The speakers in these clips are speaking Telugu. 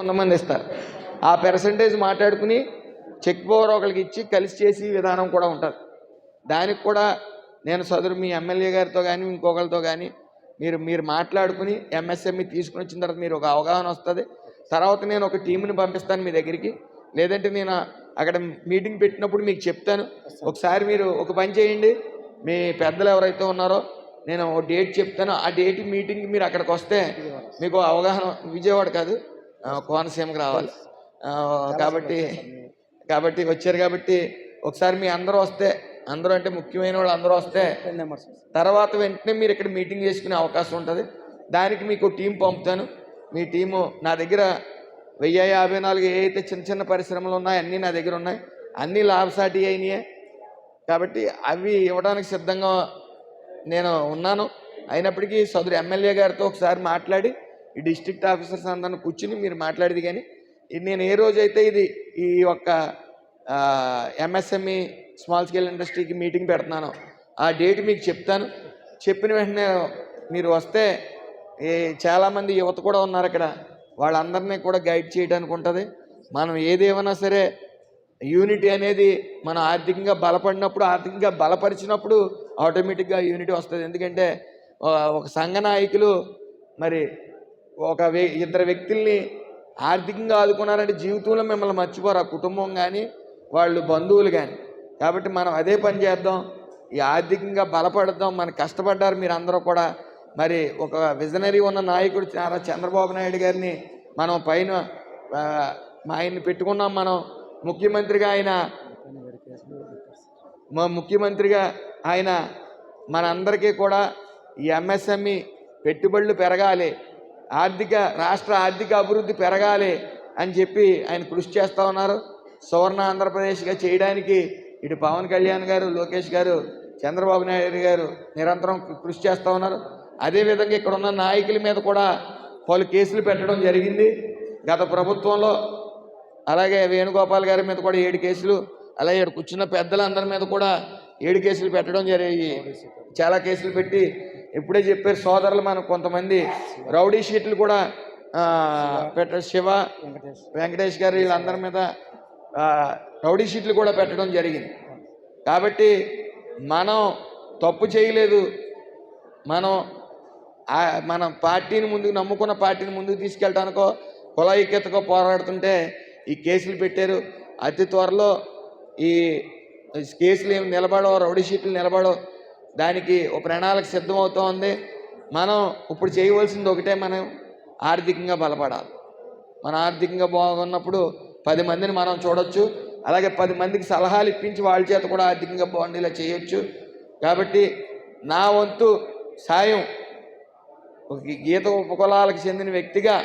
కొంతమంది ఇస్తారు. ఆ పెర్సంటేజ్ మాట్లాడుకుని చెక్ పవర్ ఒకరికి ఇచ్చి కలిసి చేసి విధానం కూడా ఉంటుంది. దానికి కూడా నేను సదురు మీ ఎమ్మెల్యే గారితో కానీ ఇంకొకరితో కానీ మీరు మీరు మాట్లాడుకుని ఎంఎస్ఎంఈ తీసుకుని వచ్చిన తర్వాత మీరు ఒక అవగాహన వస్తుంది. తర్వాత నేను ఒక టీంని పంపిస్తాను మీ దగ్గరికి. లేదంటే నేను అక్కడ మీటింగ్ పెట్టినప్పుడు మీకు చెప్తాను. ఒకసారి మీరు ఒక పని చేయండి. మీ పెద్దలు ఎవరైతే ఉన్నారో నేను ఒక డేట్ చెప్తాను. ఆ డేట్ మీటింగ్ మీరు అక్కడికి వస్తే మీకు అవగాహన విజయవాడ కాదు. కోనసీమకి రావాలి. కాబట్టి కాబట్టి వచ్చారు కాబట్టి ఒకసారి మీ అందరూ వస్తే అందరూ అంటే ముఖ్యమైన వాళ్ళు అందరూ వస్తే తర్వాత వెంటనే మీరు ఇక్కడ మీటింగ్ చేసుకునే అవకాశం ఉంటుంది. దానికి మీకు టీం పంపుతాను. మీ టీము నా దగ్గర వెయ్యి యాభై నాలుగు ఏ అయితే చిన్న చిన్న పరిశ్రమలు ఉన్నాయో అన్నీ నా దగ్గర ఉన్నాయి. అన్నీ లాభసాటి అయినాయే. కాబట్టి అవి ఇవ్వడానికి సిద్ధంగా నేను ఉన్నాను. అయినప్పటికీ సదురు ఎమ్మెల్యే గారితో ఒకసారి మాట్లాడి ఈ డిస్ట్రిక్ట్ ఆఫీసర్స్ అందరిని కూర్చుని మీరు మాట్లాడేది కానీ నేను ఏ రోజైతే ఇది ఈ యొక్క ఎంఎస్ఎంఈ స్మాల్ స్కేల్ ఇండస్ట్రీకి మీటింగ్ పెడుతున్నాను ఆ డేట్ మీకు చెప్తాను. చెప్పిన వెంటనే మీరు వస్తే ఈ చాలామంది యువత కూడా ఉన్నారు అక్కడ. వాళ్ళందరినీ కూడా గైడ్ చేయడానికి ఉంటుంది. మనం ఏదేమైనా సరే యూనిటీ అనేది మనం ఆర్థికంగా బలపడినప్పుడు ఆర్థికంగా బలపరిచినప్పుడు ఆటోమేటిక్గా యూనిటీ వస్తుంది. ఎందుకంటే ఒక సంఘ నాయకులు మరి ఒక వ్య ఇద్దరు వ్యక్తుల్ని ఆర్థికంగా ఆదుకున్నారంటే జీవితంలో మిమ్మల్ని మర్చిపోరు. ఆ కుటుంబం కానీ వాళ్ళు బంధువులు కానీ కాబట్టి మనం అదే పని చేద్దాం. ఈ ఆర్థికంగా బలపడదాం. మన కష్టపడ్డారు మీరు అందరూ కూడా. మరి ఒక విజనరీ ఉన్న నాయకుడు నారా చంద్రబాబు నాయుడు గారిని మనం పైన మా ఆయన్ని పెట్టుకున్నాం మనం. ముఖ్యమంత్రిగా ఆయన మా ముఖ్యమంత్రిగా ఆయన మనందరికీ కూడా ఈ ఎంఎస్ఎంఈ పెట్టుబడులు పెరగాలి. ఆర్థిక రాష్ట్ర ఆర్థిక అభివృద్ధి పెరగాలి అని చెప్పి ఆయన కృషి చేస్తూ ఉన్నారు. సువర్ణ ఆంధ్రప్రదేశ్గా చేయడానికి ఇటు పవన్ కళ్యాణ్ గారు లోకేష్ గారు చంద్రబాబు నాయుడు గారు నిరంతరం కృషి చేస్తూ ఉన్నారు. అదేవిధంగా ఇక్కడ ఉన్న నాయకుల మీద కూడా పలు కేసులు పెట్టడం జరిగింది. గత ప్రభుత్వంలో అలాగే వేణుగోపాల్ గారి మీద కూడా ఏడు కేసులు అలాగే ఇక్కడ కూర్చున్న పెద్దలందరి మీద కూడా ఏడు కేసులు పెట్టడం జరిగి చాలా కేసులు పెట్టి ఇప్పుడే చెప్పారు సోదరులు మనకు కొంతమంది రౌడీ షీట్లు కూడా పెట్ట శివ వెంకటేష్. గారు వీళ్ళందరి మీద రౌడీ షీట్లు కూడా పెట్టడం జరిగింది. కాబట్టి మనం తప్పు చేయలేదు. మనం మన పార్టీని ముందుకు నమ్ముకున్న పార్టీని ముందుకు తీసుకెళ్ళటానికో కుల ఐక్యతకో పోరాడుతుంటే ఈ కేసులు పెట్టారు. అతి త్వరలో ఈ కేసులు ఏమి నిలబడో రౌడీ షీట్లు నిలబడో దానికి ఒక ప్రణాళిక సిద్ధమవుతోంది. మనం ఇప్పుడు చేయవలసింది ఒకటే మనం ఆర్థికంగా బలపడాలి. మన ఆర్థికంగా బాగున్నప్పుడు పది మందిని మనం చూడొచ్చు. అలాగే పది మందికి సలహాలు ఇప్పించి వాళ్ళ చేత కూడా ఆర్థికంగా బాగుండేలా చేయొచ్చు. కాబట్టి నా వంతు సాయం ఒక గీత ఉపకులాలకు చెందిన వ్యక్తిగా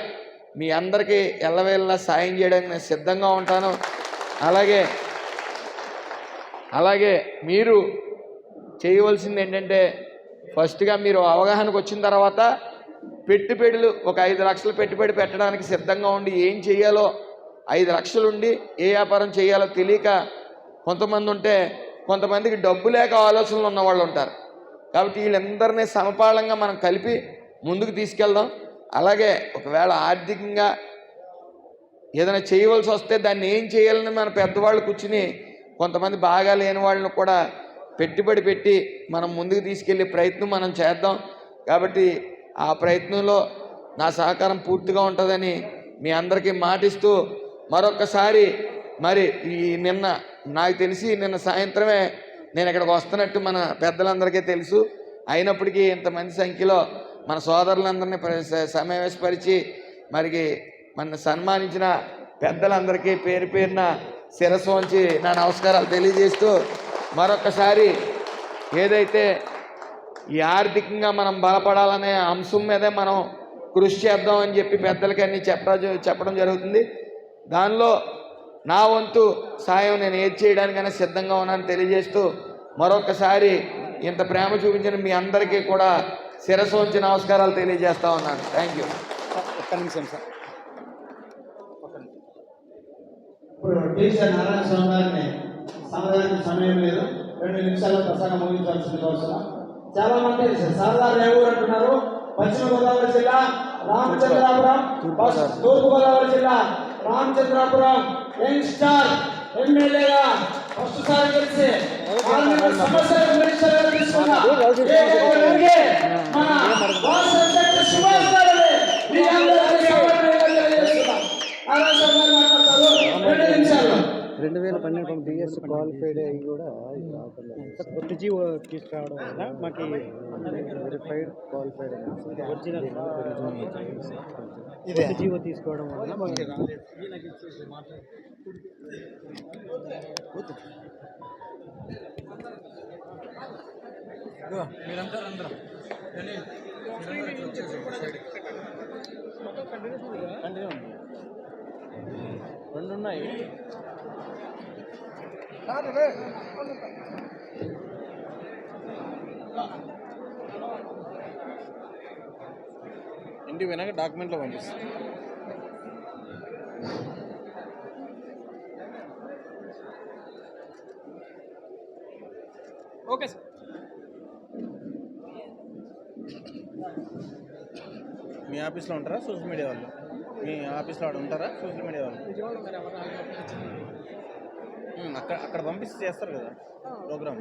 మీ అందరికీ ఎల్లవేళ్ళ సాయం చేయడానికి నేను సిద్ధంగా ఉంటాను. అలాగే అలాగే మీరు చేయవలసింది ఏంటంటే ఫస్ట్గా మీరు అవగాహనకు వచ్చిన తర్వాత పెట్టుబడులు ఒక ఐదు లక్షలు పెట్టుబడి పెట్టడానికి సిద్ధంగా ఉండి ఏం చేయాలో ఐదు లక్షలు ఉండి ఏ వ్యాపారం చేయాలో తెలియక కొంతమంది ఉంటే కొంతమందికి డబ్బు లేక ఆలోచనలు ఉన్న వాళ్ళు ఉంటారు. కాబట్టి వీళ్ళందరినీ సమపాళంగా మనం కలిపి ముందుకు తీసుకెళ్దాం. అలాగే ఒకవేళ ఆర్థికంగా ఏదైనా చేయవలసి వస్తే దాన్ని ఏం చేయాలని మన పెద్దవాళ్ళు కూర్చుని కొంతమంది బాగా లేని వాళ్ళని కూడా పెట్టుబడి పెట్టి మనం ముందుకు తీసుకెళ్ళే ప్రయత్నం మనం చేద్దాం. కాబట్టి ఆ ప్రయత్నంలో నా సహకారం పూర్తిగా ఉంటుందని మీ అందరికీ మాటిస్తూ మరొకసారి మరి ఈ నిన్న నాకు తెలిసి నిన్న సాయంత్రమే నేను ఇక్కడికి వస్తున్నట్టు మన పెద్దలందరికీ తెలుసు. అయినప్పటికీ ఇంతమంది సంఖ్యలో మన సోదరులందరినీ సమావేశపరిచి మరికి మన సన్మానించిన పెద్దలందరికీ పేరు పేరున శిరస్సు వంచి నా నమస్కారాలు తెలియజేస్తూ మరొకసారి ఏదైతే ఈ ఆర్థికంగా మనం బలపడాలనే అంశం మీదే మనం కృషి చేద్దాం అని చెప్పి పెద్దలకి అన్ని చెప్పడం చెప్పడం జరుగుతుంది. దానిలో నా వంతు సాయం నేను ఏది చేయడానికైనా సిద్ధంగా ఉన్నానని తెలియజేస్తూ మరొకసారి ఇంత ప్రేమ చూపించిన మీ అందరికీ కూడా శిరస్సు వంచి నమస్కారాలు తెలియజేస్తా ఉన్నాను. థ్యాంక్ యూ ఒక్క నిమిషం సార్. ఇప్పుడు టీచర్ నారాయణ సమయానికి సమయం లేదు రెండు నిమిషాల్లో ప్రసంగం ముగించాల్సింది అవసరం చాలా మంది సార్ గారు అంటున్నారు పశ్చిమ గోదావరి జిల్లా రామచంద్రాపురం తూర్పు గోదావరి జిల్లా రామచంద్రాపురం యంగ్ స్టార్ ఎమ్మెల్యేగా ఫస్ట్ సారి గెలిచి సమస్యలు సమస్యల రెండు వేల పన్నెండు డిఎస్ క్వాలిఫైడ్ అయ్యి కూడా కొత్త జీవో తీసుకురావడం వల్ల మాకు వెరిఫైడ్ క్వాలిఫైడ్ ఒరిజినల్ కొత్త జీవో తీసుకోవడం వల్ల మాకు రెండు ఉన్నాయి ఇంటికి పోయినాక డాక్యుమెంట్లో పంపిస్తాం. Okay sir. మీ ఆఫీస్లో ఉంటారా సోషల్ మీడియా వాళ్ళు? మీ ఆఫీస్లో ఆడ ఉంటారా? సోషల్ మీడియా వాళ్ళు? అక్కడ అక్కడ పంపిస్తే చేస్తారు కదా? ప్రోగ్రామ్.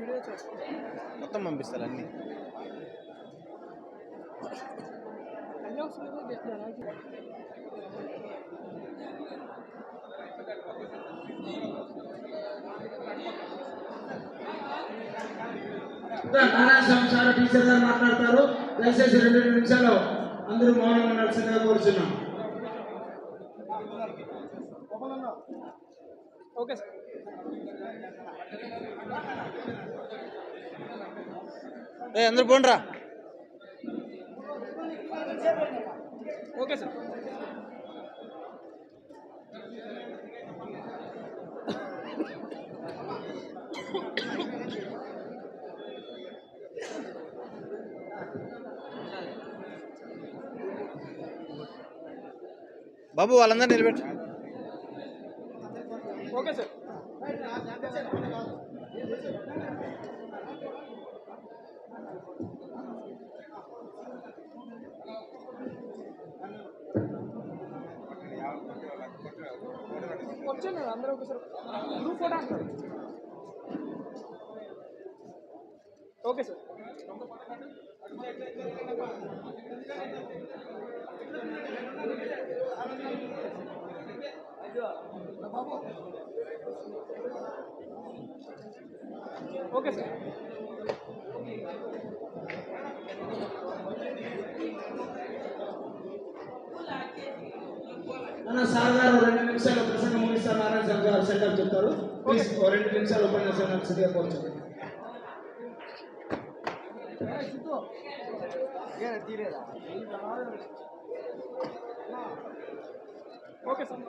మొత్తం పంపిస్తారు అన్నీ. అన్నీ టీచర్ గారు మాట్లాడతారు. దయచేసి రెండు నిమిషాలు అందరూ మౌనంగా నడిచిందిగా కోరుచున్నాం ఓకే సార్ ఏ అందరు పోండ్రా ఓకే సార్ బాబు వాళ్ళందరూ నిలబెట్టు ఓకే సార్ వచ్చాను అందరూ ఒకసారి గ్రూప్ ఫోటో అంటారు. Okay sir. Okay sir. Sir గారు రెండు నిమిషాలు ప్రసంగం ముగిస్తారు నారాయణ స్వామి గారు సెంటర్ చెప్తారు ప్లీజ్ రెండు నిమిషాలు ఉపన్యాసం నడిచిగా కోరుచున్నాం ఓకే ఓకే సార్.